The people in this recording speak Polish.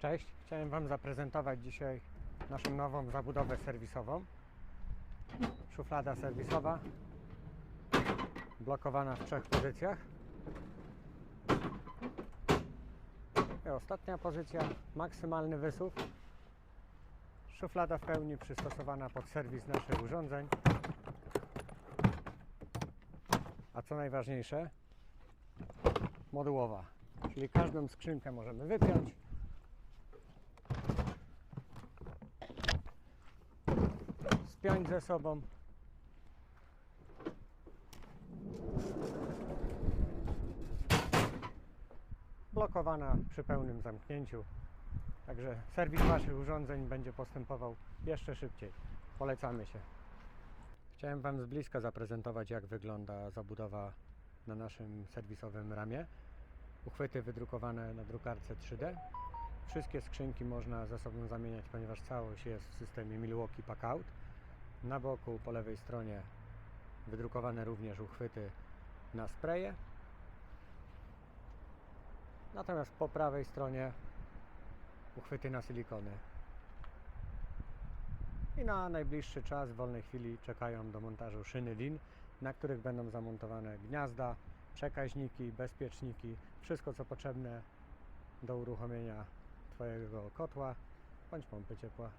Cześć, chciałem Wam zaprezentować dzisiaj naszą nową zabudowę serwisową. Szuflada serwisowa, blokowana w trzech pozycjach. I ostatnia pozycja, maksymalny wysuw. Szuflada w pełni przystosowana pod serwis naszych urządzeń. A co najważniejsze, modułowa, czyli każdą skrzynkę możemy wypiąć spiąć ze sobą. Blokowana przy pełnym zamknięciu. Także serwis Waszych urządzeń będzie postępował jeszcze szybciej. Polecamy się. Chciałem Wam z bliska zaprezentować, jak wygląda zabudowa na naszym serwisowym ramie. Uchwyty wydrukowane na drukarce 3D. Wszystkie skrzynki można ze sobą zamieniać, ponieważ całość jest w systemie Milwaukee Packout. Na boku po lewej stronie wydrukowane również uchwyty na spreje. Natomiast po prawej stronie uchwyty na silikony. I na najbliższy czas w wolnej chwili czekają do montażu szyny lin, na których będą zamontowane gniazda, przekaźniki, bezpieczniki, wszystko co potrzebne do uruchomienia Twojego kotła bądź pompy ciepła.